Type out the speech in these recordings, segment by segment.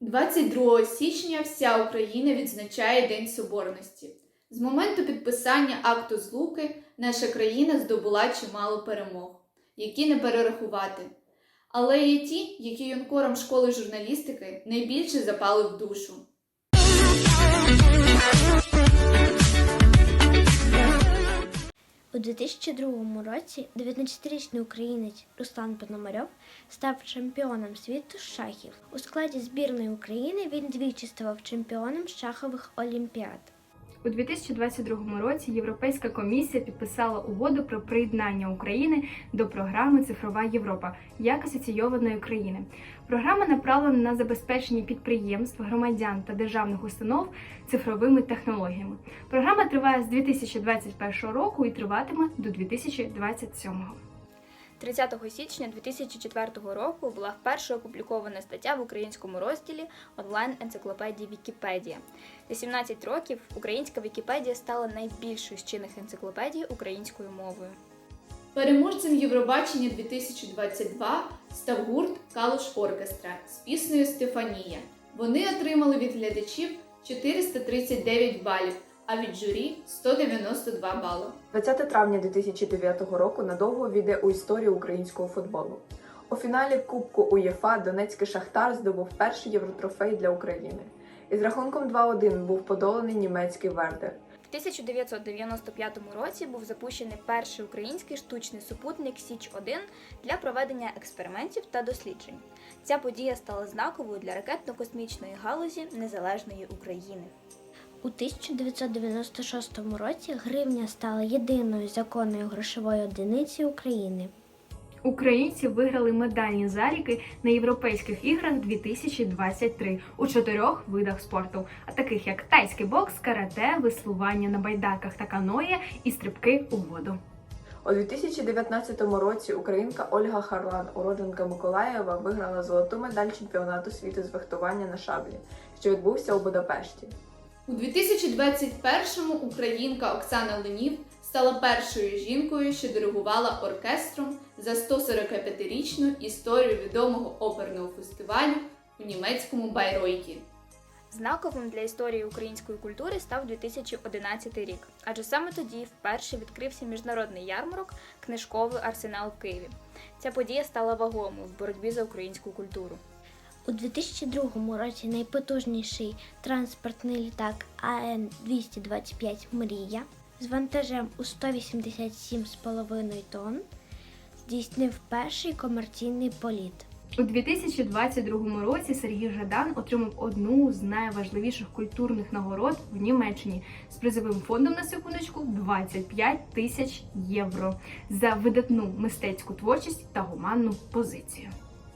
22 січня вся Україна відзначає День Соборності. З моменту підписання акту злуки наша країна здобула чимало перемог, які не перерахувати. Але є ті, які юнкорам школи журналістики найбільше запали в душу. У 2002 році 19-річний українець Руслан Пономарьов став чемпіоном світу з шахів. У складі збірної України він двічі ставав чемпіоном шахових олімпіад. У 2022 році Європейська комісія підписала угоду про приєднання України до програми Цифрова Європа як асоційованої країни. Програма направлена на забезпечення підприємств, громадян та державних установ цифровими технологіями. Програма триває з 2021 року і триватиме до 2027. 30 січня 2004 року була вперше опублікована стаття в українському розділі онлайн-енциклопедії Вікіпедія. За 17 років українська Вікіпедія стала найбільшою з чинних енциклопедій українською мовою. Переможцем Євробачення 2022 став гурт Калуш Оркестра з піснею Стефанія. Вони отримали від глядачів 439 балів, а від журі 192 бали. 20 травня 2009 року надовго війде у історію українського футболу. У фіналі Кубку УЄФА Донецький Шахтар здобув перший євротрофей для України. Із рахунком 2-1 був подоланий німецький Вердер. В 1995 році був запущений перший український штучний супутник Січ 1 для проведення експериментів та досліджень. Ця подія стала знаковою для ракетно-космічної галузі незалежної України. У 1996 році гривня стала єдиною законною грошовою одиницею України. Українці виграли медальні заліки на європейських іграх 2023 у чотирьох видах спорту, а таких як тайський бокс, карате, веслування на байдарках та каноє і стрибки у воду. У 2019 році українка Ольга Харлан, уродженка Миколаєва, виграла золоту медаль чемпіонату світу з фехтування на шаблі, що відбувся у Будапешті. У 2021-му українка Оксана Ленів стала першою жінкою, що диригувала оркестром за 145-річну історію відомого оперного фестивалю у німецькому Байройті. Знаковим для історії української культури став 2011 рік, адже саме тоді вперше відкрився міжнародний ярмарок Книжковий арсенал в Києві. Ця подія стала вагомою в боротьбі за українську культуру. У 2002 році найпотужніший транспортний літак АН-225 Мрія з вантажем у 187,5 тонн здійснив перший комерційний політ. У 2022 році Сергій Жадан отримав одну з найважливіших культурних нагород в Німеччині з призовим фондом на секундочку 25 тисяч євро за видатну мистецьку творчість та гуманну позицію.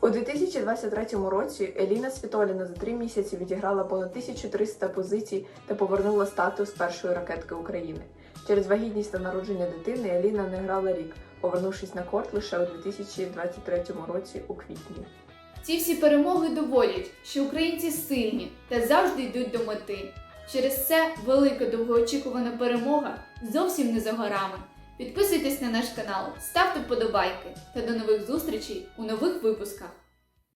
У 2023 році Еліна Світоліна за три місяці відіграла понад 1300 позицій та повернула статус першої ракетки України. Через вагітність та народження дитини Еліна не грала рік, повернувшись на корт лише у 2023 році у квітні. Ці всі перемоги доводять, що українці сильні та завжди йдуть до мети. Через це велика довгоочікувана перемога зовсім не за горами. Підписуйтесь на наш канал, ставте вподобайки та до нових зустрічей у нових випусках.